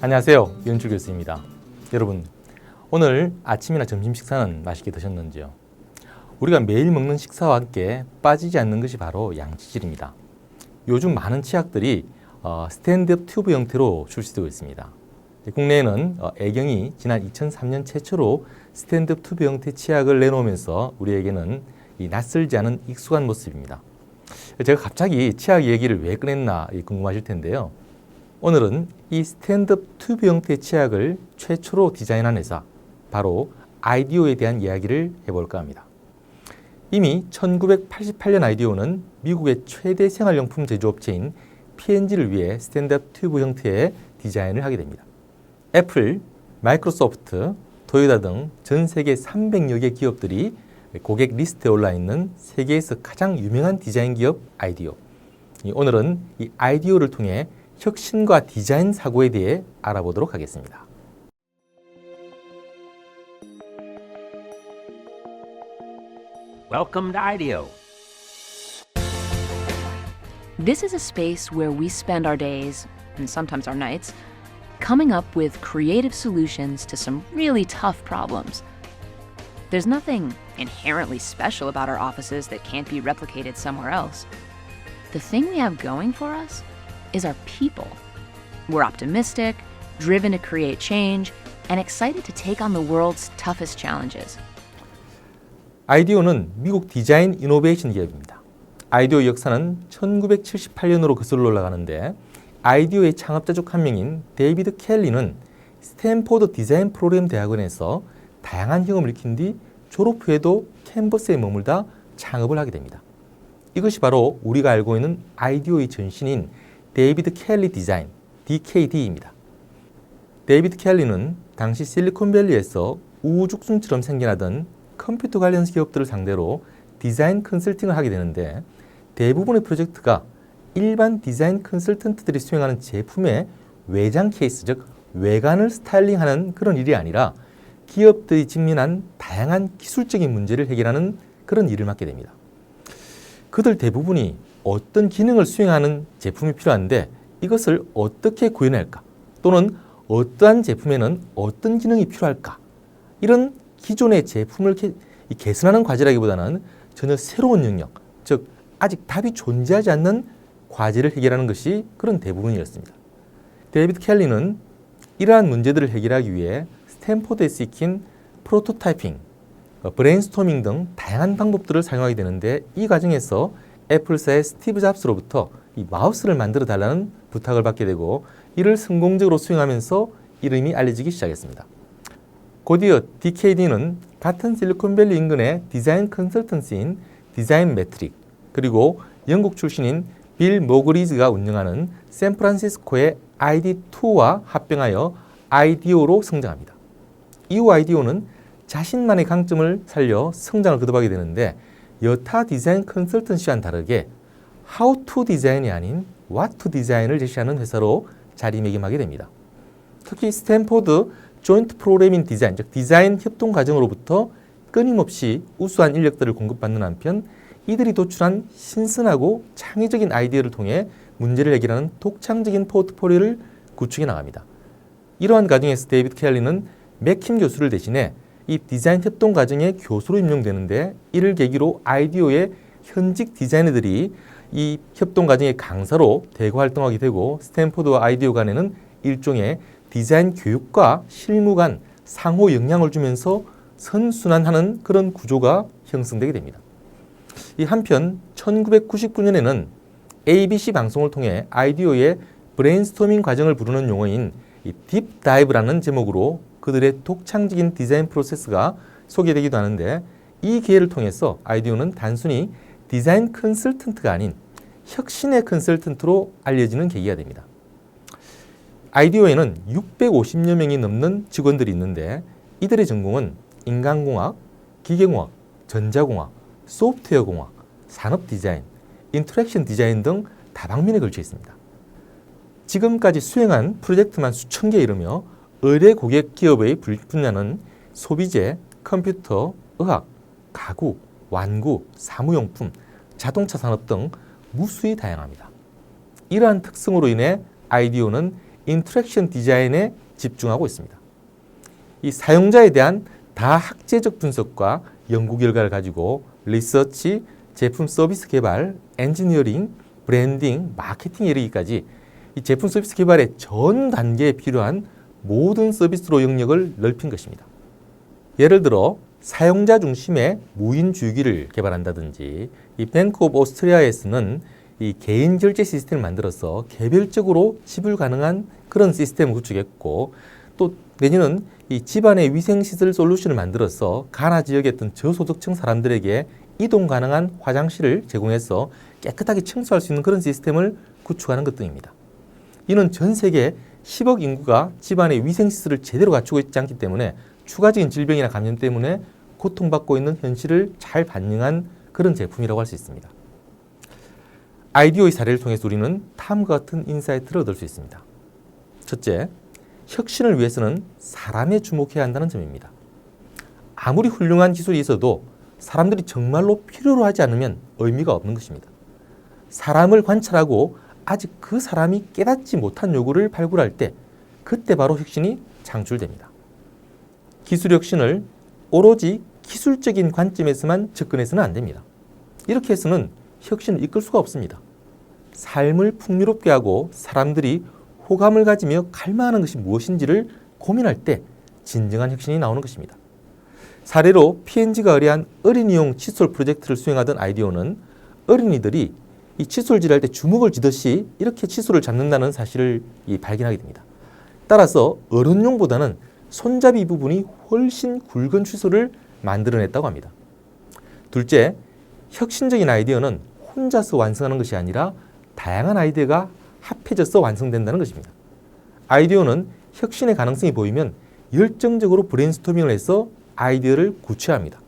안녕하세요. 윤주 교수입니다. 여러분, 오늘 아침이나 점심 식사는 맛있게 드셨는지요? 우리가 매일 먹는 식사와 함께 빠지지 않는 것이 바로 양치질입니다. 요즘 많은 치약들이 어, 스탠드업 튜브 형태로 출시되고 있습니다. 국내에는 어, 애경이 지난 2003년 최초로 스탠드업 튜브 형태 치약을 내놓으면서 우리에게는 이 낯설지 않은 익숙한 모습입니다. 제가 갑자기 치약 얘기를 왜 꺼냈나 궁금하실 텐데요. 오늘은 이 스탠드업 튜브 형태의 치약을 최초로 디자인한 회사, 바로 아이디오에 대한 이야기를 해볼까 합니다. 이미 1988년 아이디오는 미국의 최대 생활용품 제조업체인 P&G를 위해 스탠드업 튜브 형태의 디자인을 하게 됩니다. 애플, 마이크로소프트, 토요타 등 전 세계 300여 개 기업들이 고객 리스트에 올라 있는 세계에서 가장 유명한 디자인 기업 아이디오. 오늘은 이 아이디오를 통해 혁신과 디자인 사고에 대해 알아보도록 하겠습니다. Welcome to IDEO. This is a space where we spend our days, and sometimes our nights, coming up with creative solutions to some really tough problems. There's nothing inherently special about our offices that can't be replicated somewhere else. The thing we have going for us is our people. We're optimistic, driven to create change, and excited to take on the world's toughest challenges. 아이디오는 미국 디자인 이노베이션 기업입니다. 아이디오 역사는 1978년으로 거슬러 올라가는데 아이디오의 창업자 중 한 명인 데이비드 켈리는 스탠포드 디자인 프로그램 대학원에서 다양한 경험을 익힌 뒤 졸업 후에도 캔버스에 머물다 창업을 하게 됩니다. 이것이 바로 우리가 알고 있는 아이디오의 전신인 데이비드 켈리 디자인, DKD입니다. 데이비드 켈리는 당시 실리콘밸리에서 우후죽순처럼 생겨나던 컴퓨터 관련 기업들을 상대로 디자인 컨설팅을 하게 되는데 대부분의 프로젝트가 일반 디자인 컨설턴트들이 수행하는 제품의 외장 케이스, 즉 외관을 스타일링하는 그런 일이 아니라 기업들이 직면한 다양한 기술적인 문제를 해결하는 그런 일을 맡게 됩니다. 그들 대부분이 어떤 기능을 수행하는 제품이 필요한데 이것을 어떻게 구현할까? 또는 어떠한 제품에는 어떤 기능이 필요할까? 이런 기존의 제품을 개, 개선하는 과제라기보다는 전혀 새로운 영역, 즉 아직 답이 존재하지 않는 과제를 해결하는 것이 그런 대부분이었습니다. 데이비드 켈리는 이러한 문제들을 해결하기 위해 스탠포드에서 익힌 프로토타이핑, 어, 브레인스토밍 등 다양한 방법들을 사용하게 되는데 이 과정에서 애플사의 스티브 잡스로부터 이 마우스를 만들어 달라는 부탁을 받게 되고 이를 성공적으로 수행하면서 이름이 알려지기 시작했습니다. 곧이어 DKD는 같은 실리콘밸리 인근의 디자인 컨설턴시인 디자인 매트릭 그리고 영국 출신인 빌 모그리즈가 운영하는 샌프란시스코의 ID2와 합병하여 아이디오로 성장합니다. 이후 아이디오는 자신만의 강점을 살려 성장을 거듭하게 되는데 여타 디자인 컨설턴시와는 다르게 how to 디자인이 아닌 what to 디자인을 제시하는 회사로 자리매김하게 됩니다. 특히 스탠포드 조인트 프로그래밍 디자인, 즉 디자인 협동 과정으로부터 끊임없이 우수한 인력들을 공급받는 한편 이들이 도출한 신선하고 창의적인 아이디어를 통해 문제를 해결하는 독창적인 포트폴리오를 구축해 나갑니다. 이러한 과정에서 데이비드 켈리는 맥킴 교수를 대신해 이 디자인 협동 과정의 교수로 임명되는데 이를 계기로 아이디오의 현직 디자이너들이 이 협동 과정의 강사로 대거 활동하게 되고 스탠포드와 아이디오 간에는 일종의 디자인 교육과 실무 간 상호 영향을 주면서 선순환하는 그런 구조가 형성되게 됩니다. 이 한편 1999년에는 ABC 방송을 통해 아이디오의 브레인스토밍 과정을 부르는 용어인 딥다이브라는 제목으로 그들의 독창적인 디자인 프로세스가 소개되기도 하는데 이 기회를 통해서 아이디오는 단순히 디자인 컨설턴트가 아닌 혁신의 컨설턴트로 알려지는 계기가 됩니다. 아이디오에는 650여 명이 넘는 직원들이 있는데 이들의 전공은 인간공학, 기계공학, 전자공학, 소프트웨어공학, 산업 디자인, 인터랙션 디자인 등 다방면에 걸쳐 있습니다. 지금까지 수행한 프로젝트만 수천 개 이르며 의뢰 고객 기업의 분야는 소비재, 컴퓨터, 의학, 가구, 완구, 사무용품, 자동차 산업 등 무수히 다양합니다. 이러한 특성으로 인해 아이디오는 인터랙션 디자인에 집중하고 있습니다. 이 사용자에 대한 다학제적 분석과 연구 결과를 가지고 리서치, 제품 서비스 개발, 엔지니어링, 브랜딩, 마케팅에 이르기까지 이 제품 서비스 개발의 전 단계에 필요한 모든 서비스로 영역을 넓힌 것입니다. 예를 들어 사용자 중심의 무인 주기를 개발한다든지 이 뱅크 오브 오스트리아에서는 이 개인 결제 시스템을 만들어서 개별적으로 지불 가능한 그런 시스템을 구축했고 또 내년은 이 집안의 위생시설 솔루션을 만들어서 가나 지역의 어떤 저소득층 사람들에게 이동 가능한 화장실을 제공해서 깨끗하게 청소할 수 있는 그런 시스템을 구축하는 것 등입니다. 이는 전 세계 10억 인구가 집안의 위생시설을 제대로 갖추고 있지 않기 때문에 추가적인 질병이나 감염 때문에 고통받고 있는 현실을 잘 반영한 그런 제품이라고 할 수 있습니다. 아이디어의 사례를 통해서 우리는 다음과 같은 인사이트를 얻을 수 있습니다. 첫째, 혁신을 위해서는 사람에 주목해야 한다는 점입니다. 아무리 훌륭한 기술이 있어도 사람들이 정말로 필요로 하지 않으면 의미가 없는 것입니다. 사람을 관찰하고 아직 그 사람이 깨닫지 못한 요구를 발굴할 때 그때 바로 혁신이 창출됩니다. 기술 혁신을 오로지 기술적인 관점에서만 접근해서는 안 됩니다. 이렇게 해서는 혁신을 이끌 수가 없습니다. 삶을 풍요롭게 하고 사람들이 호감을 가지며 갈망하는 것이 무엇인지를 고민할 때 진정한 혁신이 나오는 것입니다. 사례로 P&G가 의뢰한 어린이용 칫솔 프로젝트를 수행하던 아이디어는 어린이들이 이 칫솔질 할때 주먹을 쥐듯이 이렇게 칫솔을 잡는다는 사실을 발견하게 됩니다. 따라서 어른용보다는 손잡이 부분이 훨씬 굵은 칫솔을 만들어냈다고 합니다. 둘째, 혁신적인 아이디어는 혼자서 완성하는 것이 아니라 다양한 아이디어가 합해져서 완성된다는 것입니다. 아이디어는 혁신의 가능성이 보이면 열정적으로 브레인스토밍을 해서 아이디어를 구체합니다.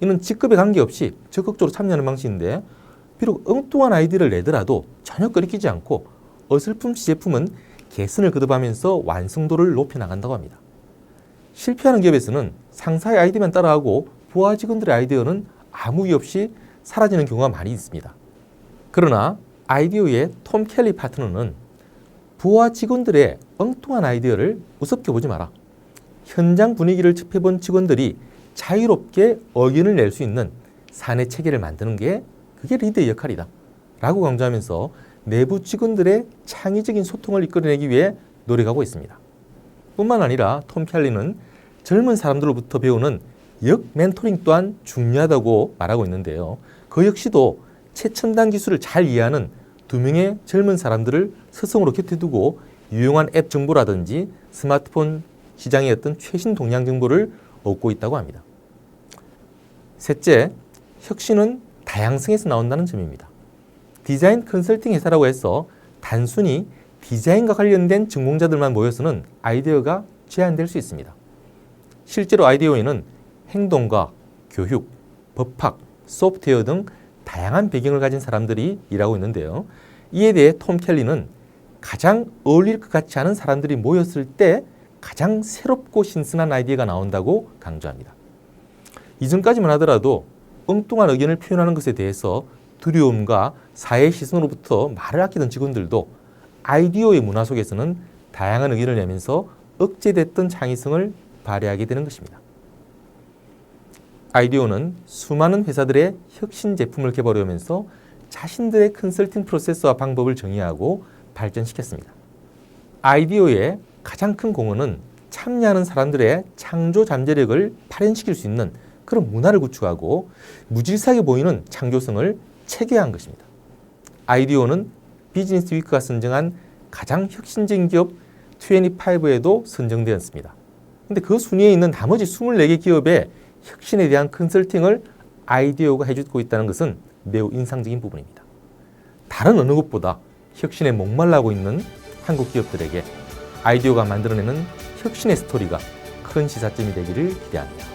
이는 직급에 관계없이 적극적으로 참여하는 방식인데 비록 엉뚱한 아이디어를 내더라도 전혀 끓이키지 않고 어설픔시 제품은 개선을 거듭하면서 완성도를 높여 나간다고 합니다. 실패하는 기업에서는 상사의 아이디어만 따라하고 부하 직원들의 아이디어는 아무 이유 없이 사라지는 경우가 많이 있습니다. 그러나 아이디어의 톰 켈리 파트너는 부하 직원들의 엉뚱한 아이디어를 우습게 보지 마라. 현장 분위기를 접해본 직원들이 자유롭게 의견을 낼 수 있는 사내 체계를 만드는 게 그게 리더의 역할이다. 라고 강조하면서 내부 직원들의 창의적인 소통을 이끌어내기 위해 노력하고 있습니다. 뿐만 아니라 톰 켈리는 젊은 사람들로부터 배우는 역 멘토링 또한 중요하다고 말하고 있는데요. 그 역시도 최첨단 기술을 잘 이해하는 두 명의 젊은 사람들을 스승으로 곁에 두고 유용한 앱 정보라든지 스마트폰 시장의 어떤 최신 동향 정보를 얻고 있다고 합니다. 셋째, 혁신은 다양성에서 나온다는 점입니다. 디자인 컨설팅 회사라고 해서 단순히 디자인과 관련된 전공자들만 모여서는 아이디어가 제한될 수 있습니다. 실제로 아이디어에는 행동과 교육, 법학, 소프트웨어 등 다양한 배경을 가진 사람들이 일하고 있는데요. 이에 대해 톰 켈리는 가장 어울릴 것 같지 않은 사람들이 모였을 때 가장 새롭고 신선한 아이디어가 나온다고 강조합니다. 이전까지만 하더라도 엉뚱한 의견을 표현하는 것에 대해서 두려움과 사회 시선으로부터 말을 아끼던 직원들도 아이디어의 문화 속에서는 다양한 의견을 내면서 억제됐던 창의성을 발휘하게 되는 것입니다. 아이디어는 수많은 회사들의 혁신 제품을 개발하면서 자신들의 컨설팅 프로세스와 방법을 정의하고 발전시켰습니다. 아이디어의 가장 큰 공헌은 참여하는 사람들의 창조 잠재력을 발현시킬 수 있는 그런 문화를 구축하고 무질서하게 보이는 창조성을 체계화한 것입니다. 아이디어는 비즈니스 위크가 선정한 가장 혁신적인 기업 25에도 선정되었습니다. 근데 그 순위에 있는 나머지 24개 기업의 혁신에 대한 컨설팅을 아이디어가 해주고 있다는 것은 매우 인상적인 부분입니다. 다른 어느 것보다 혁신에 목말라고 있는 한국 기업들에게 아이디어가 만들어내는 혁신의 스토리가 큰 시사점이 되기를 기대합니다.